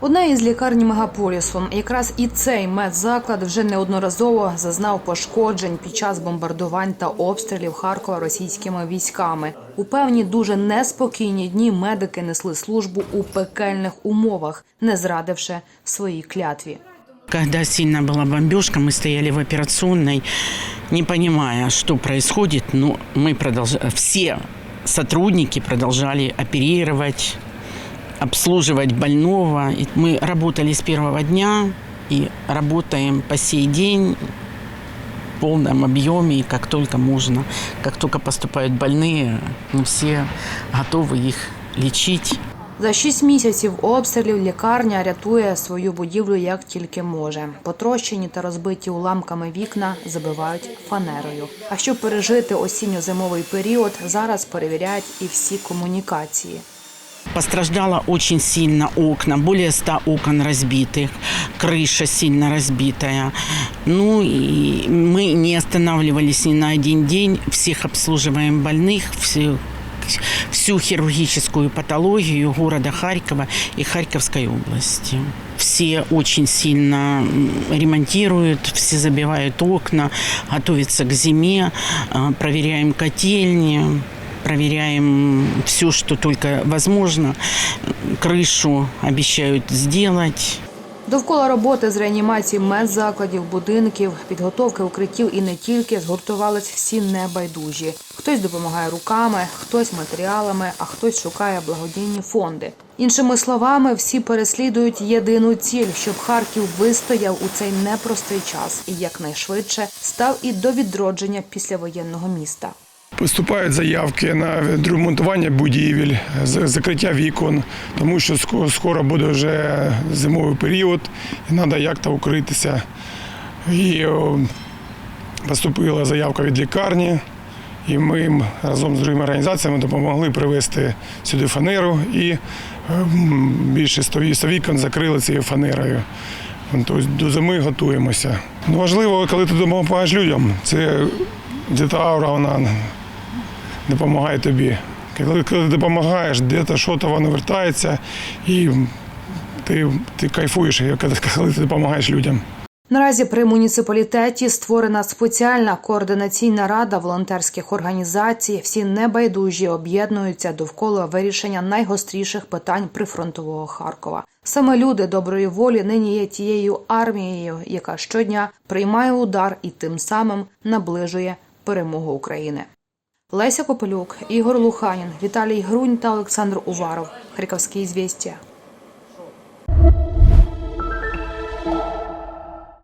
Одна із лікарні мегаполісу. Якраз і цей медзаклад вже неодноразово зазнав пошкоджень під час бомбардувань та обстрілів Харкова російськими військами. У певні дуже неспокійні дні медики несли службу у пекельних умовах, не зрадивши своїй клятві. Когда сильно была бомбежка, мы стояли в операционной, не понимая, что происходит, но мы продолжали, все сотрудники продолжали оперировать, обслуживать больного. И мы работали с первого дня и работаем по сей день в полном объеме, и как только можно. Как только поступают больные, мы все готовы их лечить. За шість місяців обстрілів лікарня рятує свою будівлю як тільки може. Потрощені та розбиті уламками вікна забивають фанерою. А щоб пережити осінньо-зимовий період, зараз перевіряють і всі комунікації. Пострадало очень сильно окна, более 100 окон разбитых, крыша сильно разбитая. Ну и мы не останавливались ни на один день, всех обслуживаем больных, всю, всю хирургическую патологию города Харькова и Харьковской области. Все очень сильно ремонтируют, все забивают окна, готовятся к зиме, а, проверяем котельни, проверяем все, что только возможно. Крышу обещают сделать. Довкола роботи з реанімації медзакладів, будинків, підготовки укриттів і не тільки згуртувались всі небайдужі. Хтось допомагає руками, хтось матеріалами, а хтось шукає благодійні фонди. Іншими словами, всі переслідують єдину ціль, щоб Харків вистояв у цей непростий час і якнайшвидше став і до відродження післявоєнного міста. Поступають заявки на відремонтування будівель, закриття вікон, тому що скоро буде вже зимовий період, і треба як-то укритися. І поступила заявка від лікарні, і ми їм разом з другими організаціями допомогли привезти сюди фанеру і ем, більше 100 100 вікон закрили цією фанерою. Тобто до зими готуємося. Ну, важливо, коли ти допомагаєш людям, це діта вона допомагає тобі. Коли, коли допомагаєш, де-то що то воно вертається, і ти, ти кайфуєш, коли ти допомагаєш людям. Наразі при муніципалітеті створена спеціальна координаційна рада волонтерських організацій. Всі небайдужі об'єднуються довкола вирішення найгостріших питань прифронтового Харкова. Саме люди доброї волі нині є тією армією, яка щодня приймає удар і тим самим наближує перемогу України. Леся Копелюк, Ігор Луханін, Віталій Грунь та Олександр Уваров. Харківські звістя.